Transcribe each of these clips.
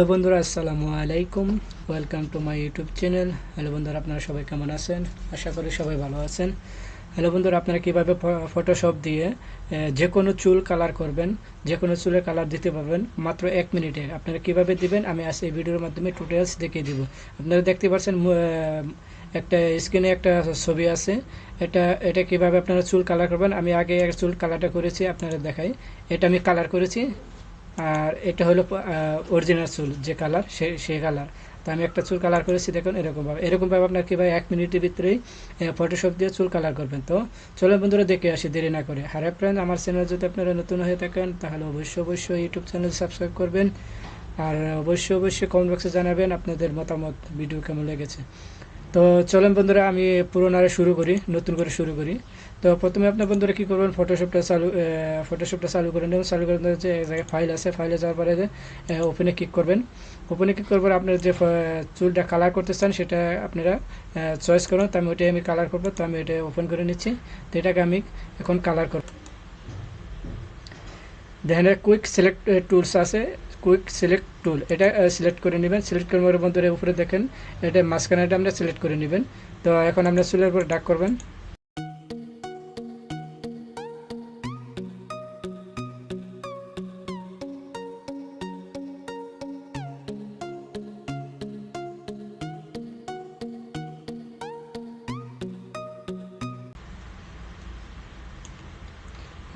Hello বন্ধুরা, আসসালামু আলাইকুম। Welcome to my YouTube channel hello বন্ধুরা, আপনারা সবাই কেমন আছেন? আশা করি সবাই ভালো আছেন। হ্যালো বন্ধুরা, আপনারা কীভাবে ফটোশপ দিয়ে যে কোনো চুল কালার করবেন, যে কোনো চুলের কালার দিতে পারবেন, মাত্র এক মিনিটে। আপনারা কীভাবে দিবেন, আমি আজ এই ভিডিওর মাধ্যমে টিউটোরিয়ালস দেখিয়ে দিব। আপনারা দেখতে পাচ্ছেন একটা স্ক্রিনে একটা ছবি আছে। এটা এটা কীভাবে আপনারা চুল কালার করবেন, আমি আগে চুল কালারটা করেছি, আপনারা দেখাই। এটা আমি কালার করেছি। আর এটা হলো অরিজিনাল চুল, যে কালার সে সেই কালার তো আমি একটা চুল কালার করেছি, দেখুন এরকমভাবে এরকমভাবে আপনার কীভাবে এক মিনিটের ভিতরেই ফটোশপ দিয়ে চুল কালার করবেন। তো চলো বন্ধুরা, দেখে আসি, দেরি না করে। হারে ফ্রেন্ড আমার চ্যানেল যদি আপনারা নতুন হয়ে থাকেন, তাহলে অবশ্যই অবশ্যই ইউটিউব চ্যানেল সাবস্ক্রাইব করবেন। আর অবশ্যই অবশ্যই কমেন্ট বক্সে জানাবেন আপনাদের মতামত ভিডিও কেমন লেগেছে। তো চলেন বন্ধুরা, আমি পুরোনারে শুরু করি, নতুন করে শুরু করি। তো প্রথমে আপনার বন্ধুরা কী করবেন ফটোশপটা চালু ফটোশপটা চালু করে নেবেন। চালু করে যে এক জায়গায় ফাইল আছে ফাইলে যাওয়ার পরে যে ওপেনে ক্লিক করবেন। ওপেনে ক্লিক করবার আপনার যে চুলটা কালার করতে চান, সেটা আপনারা চয়েস করুন। তো আমি ওইটাই আমি কালার করব, তো আমি এটা ওপেন করে নিচ্ছি। তো এটাকে আমি এখন কালার করব। দেখেন কুইক সিলেক্ট টুলস আছে। কুইক সিলেক্ট টুল এটা সিলেক্ট করে নেবেন সিলেক্ট করে নেওয়ার উপরে দেখেন, এটা মাঝখানেটা আমরা সিলেক্ট করে নেবেন। তো এখন আমরা চুলের উপর ডাক করবেন।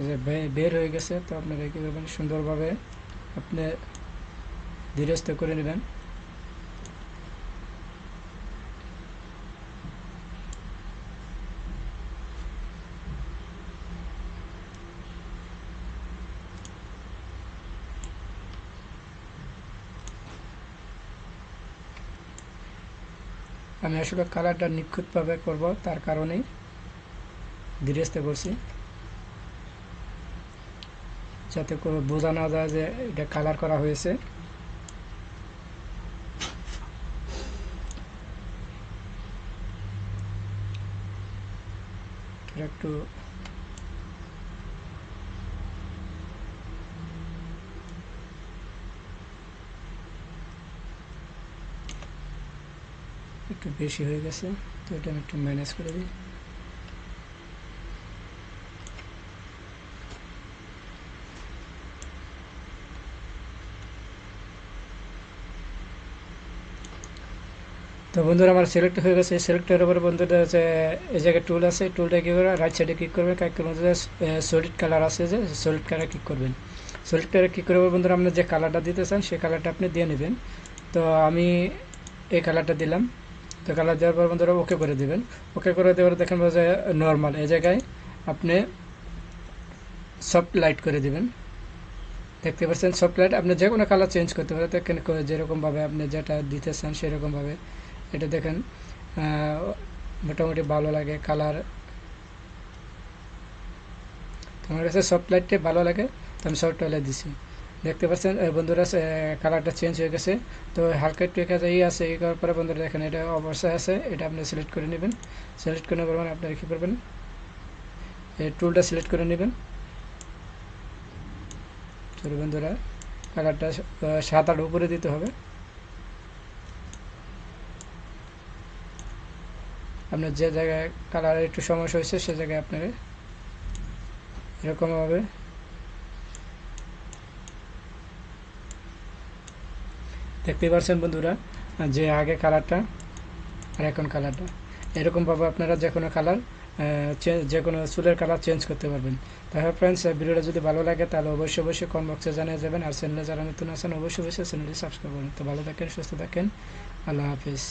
যে বের হয়ে গেছে, তো আপনারা কী করবেন সুন্দরভাবে। আপনি ধীরস্থ করে নেবেন। আমি আসলে কালারটা নিখুঁতভাবে করব তার কারণেই ধীরস্থ করছি যাতে করে বোঝা না যায় যে এটা কালার করা হয়েছে। একটু একটু বেশি হয়ে গেছে, তো এটা আমি একটু ম্যানেজ করে দিই। তো বন্ধুরা, আমার সিলেক্ট হয়ে গেছে। সিলেক্টের উপরে বন্ধুরা যে, এই জায়গায় টুল আছে টুলটা কী করবে রাইট সাইডে ক্লিক করবে ক্লিক করবেন যে সলিড কালার আছে যে সলিড কালার ক্লিক করবেন। সলিড কালার ক্লিক করবে বন্ধুরা, আপনি যে কালারটা দিতে চান, সেই কালারটা আপনি দিয়ে নেবেন। তো আমি এই কালারটা দিলাম। তো কালার দেওয়ার পর বন্ধুরা ওকে করে দেবেন। ওকে করে দেওয়ার দেখেন যে নর্মাল এই জায়গায় আপনি সফট লাইট করে দেবেন। দেখতে পাচ্ছেন সফট লাইট আপনি যে কোনো কালার চেঞ্জ করতে পারেন। যেরকমভাবে আপনি যেটা দিতে চান, সেরকমভাবে। এটা দেখেন মোটামুটি ভালো লাগে কালার। আমার কাছে সফট লাইটটা ভালো লাগে, তো আমি সফট লাইট দিছি। দেখতে পাচ্ছেন বন্ধুরা কালারটা চেঞ্জ হয়ে গেছে। তো হালকা একটু এখানে ই আছে, এই করার পরে বন্ধুরা দেখেন, এটা অবশ্যই আছে, এটা আপনি সিলেক্ট করে নেবেন। সিলেক্ট করে নেবার পরে আপনারা কী করবেন? এই টুলটা সিলেক্ট করে নেবেন। চলো বন্ধুরা, কালারটা সাত আট উপরে দিতে হবে। আপনার যে জায়গায় কালার একটু সমস্যা হয়েছে, সে জায়গায় আপনার এরকমভাবে দেখতেই পারছেন বন্ধুরা, যে আগে কালারটা আর এখন কালারটা এরকমভাবে আপনারা যে কোনো কালার যে কোনো চুলের কালার চেঞ্জ করতে পারবেন। তাহলে ফ্রেন্ডস ভিডিওটা যদি ভালো লাগে, তাহলে অবশ্যই অবশ্যই কমেন্ট বক্সে জানিয়ে যাবেন আর চ্যানেলে যারা নতুন আছেন, অবশ্যই অবশ্যই চ্যানেলটি সাবস্ক্রাইব করুন। তো ভালো থাকেন, সুস্থ থাকেন। আল্লাহ হাফিজ।